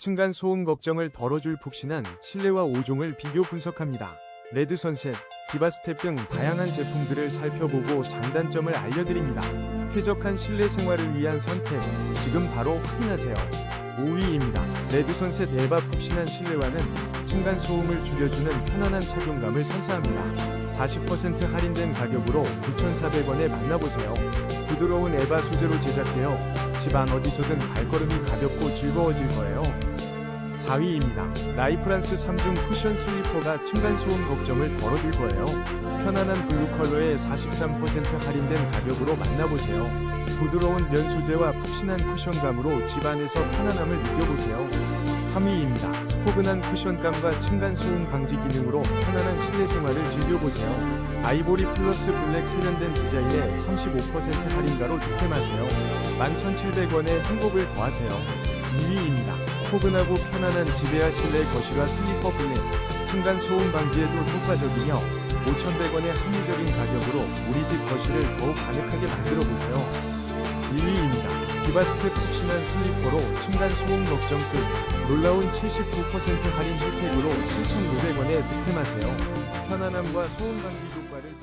층간 소음 걱정을 덜어줄 푹신한 실내와 5종을 비교 분석합니다. 레드 선셋, 디바스텝 등 다양한 제품들을 살펴보고 장단점을 알려드립니다. 쾌적한 실내 생활을 위한 선택, 지금 바로 확인하세요. 5위입니다. 레드 선셋 에바 푹신한 실내화는 층간 소음을 줄여주는 편안한 착용감을 선사합니다. 40% 할인된 가격으로 9,400원에 만나보세요. 부드러운 에바 소재로 제작되어 집안 어디서든 발걸음이 가볍고 즐거워질 거예요. 4위입니다. 라이프란스 3중 쿠션 슬리퍼가 층간소음 걱정을 덜어줄 거예요. 편안한 블루 컬러에 43% 할인된 가격으로 만나보세요. 부드러운 면 소재와 푹신한 쿠션감으로 집안에서 편안함을 느껴보세요. 3위입니다. 포근한 쿠션감과 층간 소음 방지 기능으로 편안한 실내 생활을 즐겨보세요. 아이보리 플러스 블랙 세련된 디자인에 35% 할인가로 득템하세요. 11,700원에 한곱을 더하세요. 2위입니다. 포근하고 편안한 지배와 실내 거실화 슬리퍼 블랙. 층간 소음 방지에도 효과적이며 5,100원의 합리적인 가격으로 우리 집 거실을 더욱 아늑하게 만들어 보세요. 1위입니다. 디바스텝 푹신한 슬리퍼로 층간 소음 걱정 끝. 놀라운 79% 할인 혜택으로 7,900원에 득템하세요. 편안함과 소음 방지 효과를